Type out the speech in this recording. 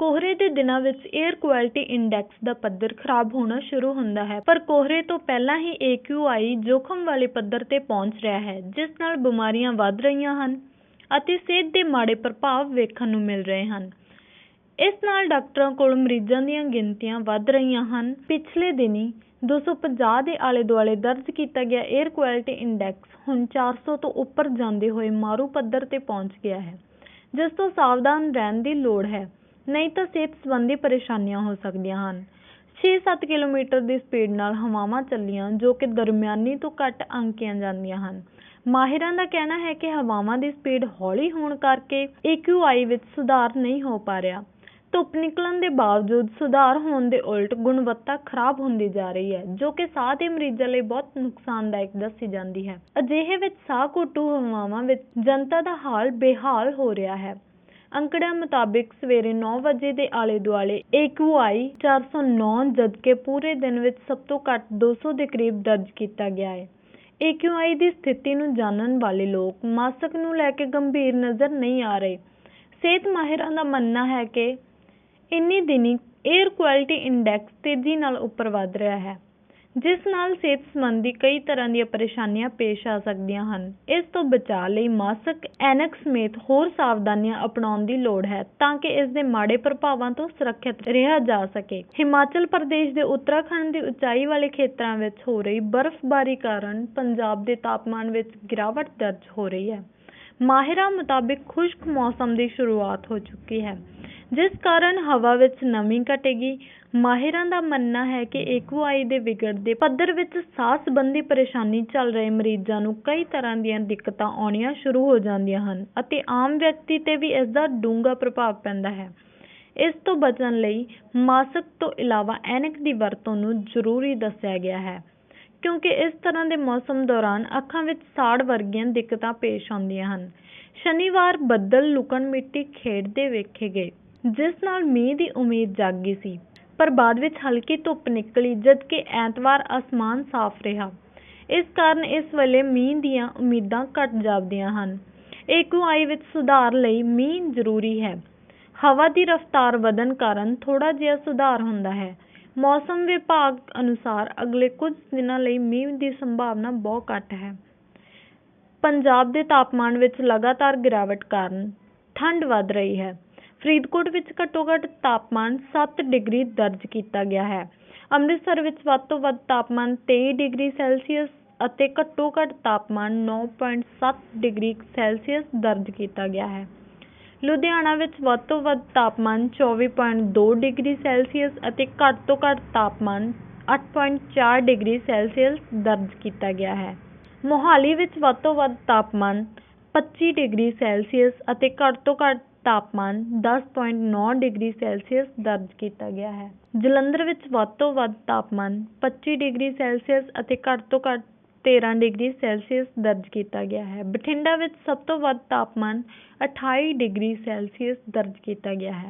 ਕੋਹਰੇ ਦੇ ਦਿਨਾਂ ਵਿੱਚ 에ਅਰ ਕੁਆਲਿਟੀ ਇੰਡੈਕਸ ਦਾ ਪੱਧਰ ਖਰਾਬ ਹੋਣਾ ਸ਼ੁਰੂ ਹੁੰਦਾ ਹੈ। ਪਰ ਕੋਹਰੇ ਤੋਂ ਪਹਿਲਾਂ ਹੀ AQI ਜੋਖਮ ਵਾਲੇ ਪੱਧਰ ਤੇ ਪਹੁੰਚ ਰਿਹਾ ਹੈ, ਜਿਸ ਨਾਲ ਬਿਮਾਰੀਆਂ ਵੱਧ ਰਹੀਆਂ ਹਨ ਅਤੇ ਸਿਹਤ ਦੇ ਮਾੜੇ ਪ੍ਰਭਾਵ ਵੇਖਣ ਨੂੰ ਮਿਲ ਰਹੇ ਹਨ। ਇਸ ਨਾਲ ਡਾਕਟਰਾਂ ਕੋਲ ਮਰੀਜ਼ਾਂ ਦੀਆਂ ਗਿਣਤੀਆਂ ਵੱਧ ਰਹੀਆਂ ਹਨ। ਪਿਛਲੇ ਦਿਨੀਂ 250 ਦੇ ਆਲੇ ਦੁਆਲੇ ਦਰਜ ਕੀਤਾ ਗਿਆ 에ਅਰ ਕੁਆਲਿਟੀ ਇੰਡੈਕਸ ਹੁਣ 400 ਤੋਂ ਉੱਪਰ ਜਾਂਦੇ ਹੋਏ ਮਾਰੂ ਪੱਧਰ ਤੇ ਪਹੁੰਚ ਗਿਆ ਹੈ, ਜਿਸ ਤੋਂ ਸਾਵਧਾਨ ਰਹਿਣ ਦੀ ਲੋੜ ਹੈ। ਨਹੀਂ ਤਾਂ ਸਿਹਤ ਸੰਬੰਧੀ ਪਰੇਸ਼ਾਨੀਆਂ ਹੋ ਸਕਦੀਆਂ ਹਨ। 6-7 ਕਿਲੋਮੀਟਰ ਦੀ ਸਪੀਡ ਨਾਲ ਹਵਾਵਾਂ ਚੱਲੀਆਂ, ਜੋ ਕਿ ਦਰਮਿਆਨੀ ਤੋਂ ਘੱਟ ਅੰਕੀਆਂ ਜਾਂਦੀਆਂ ਹਨ। ਮਾਹਿਰਾਂ ਦਾ ਕਹਿਣਾ ਹੈ ਕਿ ਹਵਾਵਾਂ ਦੀ ਸਪੀਡ ਹੌਲੀ ਹੋਣ ਕਰਕੇ AQI ਵਿੱਚ ਸੁਧਾਰ ਨਹੀਂ ਹੋ ਪਾ ਰਿਹਾ। ਧੁੱਪ ਨਿਕਲਣ ਦੇ ਬਾਵਜੂਦ ਸੁਧਾਰ ਹੋਣ ਦੇ ਉਲਟ ਗੁਣਵੱਤਾ ਖਰਾਬ ਹੁੰਦੀ ਜਾ ਰਹੀ ਹੈ, ਜੋ ਕਿ ਸਾਹ ਦੇ ਮਰੀਜ਼ਾਂ ਲਈ ਬਹੁਤ ਨੁਕਸਾਨਦਾਇਕ ਦੱਸੀ ਜਾਂਦੀ ਹੈ। ਅਜਿਹੇ ਵਿੱਚ ਸਾਹ ਘੁੱਟੂ ਹਵਾਵਾਂ ਵਿੱਚ ਜਨਤਾ ਦਾ ਹਾਲ ਬੇਹਾਲ ਹੋ ਰਿਹਾ ਹੈ। ਅੰਕੜਿਆਂ ਮੁਤਾਬਿਕ ਸਵੇਰੇ ਨੌ ਵਜੇ ਦੇ ਆਲੇ ਦੁਆਲੇ AQI 409 ਜਦਕਿ ਪੂਰੇ ਦਿਨ ਵਿੱਚ ਸਭ ਤੋਂ ਘੱਟ 200 ਦੇ ਕਰੀਬ ਦਰਜ ਕੀਤਾ ਗਿਆ ਹੈ। AQI ਦੀ ਸਥਿਤੀ ਨੂੰ ਜਾਣਨ ਵਾਲੇ ਲੋਕ ਮਾਸਕ ਨੂੰ ਲੈ ਕੇ ਗੰਭੀਰ ਨਜ਼ਰ ਨਹੀਂ ਆ ਰਹੇ। ਸਿਹਤ ਮਾਹਿਰਾਂ ਦਾ ਮੰਨਣਾ ਹੈ ਕਿ ਇੰਨੀ ਦਿਨੀਂ ਏਅਰ ਕੁਆਲਿਟੀ ਇੰਡੈਕਸ ਤੇਜ਼ੀ ਨਾਲ ਉੱਪਰ ਵਧ ਰਿਹਾ ਹੈ। ਜਿਸ ਨਾਲ ਸਿਹਤ ਸੰਬੰਧੀ ਕਈ ਤਰ੍ਹਾਂ ਦੀਆਂ ਪਰੇਸ਼ਾਨੀਆਂ ਪੇਸ਼ ਆ ਸਕਦੀਆਂ ਹਨ। ਇਸ ਤੋਂ ਬਚਾਅ ਲਈ ਮਾਸਕ, ਐਨਕ ਸਮੇਤ ਹੋਰ ਸਾਵਧਾਨੀਆਂ ਅਪਣਾਉਣ ਦੀ ਲੋੜ ਹੈ ਤਾਂ ਕਿ ਇਸ ਦੇ ਮਾੜੇ ਪ੍ਰਭਾਵਾਂ ਤੋਂ ਸੁਰੱਖਿਅਤ ਰਿਹਾ ਜਾ ਸਕੇ। ਹਿਮਾਚਲ ਪ੍ਰਦੇਸ਼ ਦੇ ਉੱਤਰਾਖੰਡ ਦੀ ਉਚਾਈ ਵਾਲੇ ਖੇਤਰਾਂ ਵਿੱਚ ਹੋ ਰਹੀ ਬਰਫ਼ਬਾਰੀ ਕਾਰਨ ਪੰਜਾਬ ਦੇ ਤਾਪਮਾਨ ਵਿੱਚ ਗਿਰਾਵਟ ਦਰਜ ਹੋ ਰਹੀ ਹੈ। ਮਾਹਿਰਾਂ ਮੁਤਾਬਿਕ ਖੁਸ਼ਕ ਮੌਸਮ ਦੀ ਸ਼ੁਰੂਆਤ ਹੋ ਚੁੱਕੀ ਹੈ। ਜਿਸ ਕਾਰਨ ਹਵਾ ਵਿੱਚ ਨਮੀ ਘਟੇਗੀ। ਮਾਹਿਰਾਂ ਦਾ ਮੰਨਣਾ ਹੈ ਕਿ AQI ਦੇ ਵਿਗੜਦੇ ਪੱਧਰ ਵਿੱਚ ਸਾਹ ਸੰਬੰਧੀ ਪਰੇਸ਼ਾਨੀ ਚੱਲ ਰਹੇ ਮਰੀਜ਼ਾਂ ਨੂੰ ਕਈ ਤਰ੍ਹਾਂ ਦੀਆਂ ਦਿੱਕਤਾਂ ਆਉਣੀਆਂ ਸ਼ੁਰੂ ਹੋ ਜਾਂਦੀਆਂ ਹਨ ਅਤੇ ਆਮ ਵਿਅਕਤੀ ਤੇ ਵੀ ਇਸ ਦਾ ਡੂੰਘਾ ਪ੍ਰਭਾਵ ਪੈਂਦਾ ਹੈ। ਇਸ ਤੋਂ ਬਚਣ ਲਈ ਮਾਸਕ ਤੋਂ ਇਲਾਵਾ ਐਨਕ ਦੀ ਵਰਤੋਂ ਨੂੰ ਜ਼ਰੂਰੀ ਦੱਸਿਆ ਗਿਆ ਹੈ, ਕਿਉਂਕਿ ਇਸ ਤਰ੍ਹਾਂ ਦੇ ਮੌਸਮ ਦੌਰਾਨ ਅੱਖਾਂ ਵਿੱਚ ਸਾੜ ਵਰਗੀਆਂ ਦਿੱਕਤਾਂ ਪੇਸ਼ ਆਉਂਦੀਆਂ ਹਨ। ਸ਼ਨੀਵਾਰ ਬੱਦਲ ਲੁਕਣ ਮਿੱਟੀ ਖੇਡਦੇ ਵੇਖੇ ਗਏ। ਜਿਸ ਨਾਲ ਮੀਂਹ ਦੀ ਉਮੀਦ ਜਾਗ ਗਈ ਸੀ। ਪਰ ਬਾਅਦ ਵਿੱਚ ਹਲਕੀ ਧੁੱਪ ਨਿਕਲੀ, ਜਦਕਿ ਐਤਵਾਰ ਅਸਮਾਨ ਸਾਫ਼ ਰਿਹਾ। ਇਸ ਕਾਰਨ ਇਸ ਵੇਲੇ ਮੀਂਹ ਦੀਆਂ ਉਮੀਦਾਂ ਘੱਟ ਜਾਪਦੀਆਂ ਹਨ। AQI ਵਿੱਚ ਸੁਧਾਰ ਲਈ ਮੀਂਹ ਜ਼ਰੂਰੀ ਹੈ। ਹਵਾ ਦੀ ਰਫ਼ਤਾਰ ਵਧਣ ਕਾਰਨ ਥੋੜਾ ਜਿਹਾ ਸੁਧਾਰ ਹੁੰਦਾ ਹੈ। ਮੌਸਮ ਵਿਭਾਗ ਅਨੁਸਾਰ ਅਗਲੇ ਕੁਝ ਦਿਨਾਂ ਲਈ ਮੀਂਹ ਦੀ ਸੰਭਾਵਨਾ ਬਹੁਤ ਘੱਟ ਹੈ। ਪੰਜਾਬ ਦੇ ਤਾਪਮਾਨ ਵਿੱਚ ਲਗਾਤਾਰ ਗਿਰਾਵਟ ਕਾਰਨ ਠੰਡ ਵਧ ਰਹੀ ਹੈ। ਫਰੀਦਕੋਟ ਵਿੱਚ ਘੱਟੋ ਘੱਟ ਤਾਪਮਾਨ 7 ਡਿਗਰੀ ਦਰਜ ਕੀਤਾ ਗਿਆ ਹੈ। ਅੰਮ੍ਰਿਤਸਰ ਵਿੱਚ ਵੱਧ ਤੋਂ ਵੱਧ ਤਾਪਮਾਨ 23 ਡਿਗਰੀ ਸੈਲਸੀਅਸ ਅਤੇ ਘੱਟੋ ਘੱਟ ਤਾਪਮਾਨ 9.7 ਡਿਗਰੀ ਸੈਲਸੀਅਸ ਦਰਜ ਕੀਤਾ ਗਿਆ ਹੈ। ਲੁਧਿਆਣਾ ਵਿੱਚ ਵੱਧ ਤੋਂ ਵੱਧ ਤਾਪਮਾਨ 24.2 ਡਿਗਰੀ ਸੈਲਸੀਅਸ ਅਤੇ ਘੱਟ ਤੋਂ ਘੱਟ ਤਾਪਮਾਨ 8.4 ਡਿਗਰੀ ਸੈਲਸੀਅਸ ਦਰਜ ਕੀਤਾ ਗਿਆ ਹੈ। ਮੋਹਾਲੀ ਵਿੱਚ ਵੱਧ ਤੋਂ ਵੱਧ ਤਾਪਮਾਨ 25 ਡਿਗਰੀ ਸੈਲਸੀਅਸ ਅਤੇ ਘੱਟ ਤੋਂ ਘੱਟ ਤਾਪਮਾਨ 10.9 ਡਿਗਰੀ ਸੈਲਸੀਅਸ ਦਰਜ ਕੀਤਾ ਗਿਆ ਹੈ। ਜਲੰਧਰ ਵਿੱਚ ਵੱਧ ਤੋਂ ਵੱਧ ਤਾਪਮਾਨ 25 ਡਿਗਰੀ ਸੈਲਸੀਅਸ ਅਤੇ ਘੱਟ ਤੋਂ ਘੱਟ 13 ਡਿਗਰੀ ਸੈਲਸੀਅਸ ਦਰਜ ਕੀਤਾ ਗਿਆ ਹੈ। ਬਠਿੰਡਾ ਵਿੱਚ ਸਭ ਤੋਂ ਵੱਧ ਤਾਪਮਾਨ 28 ਡਿਗਰੀ ਸੈਲਸੀਅਸ ਦਰਜ ਕੀਤਾ ਗਿਆ ਹੈ।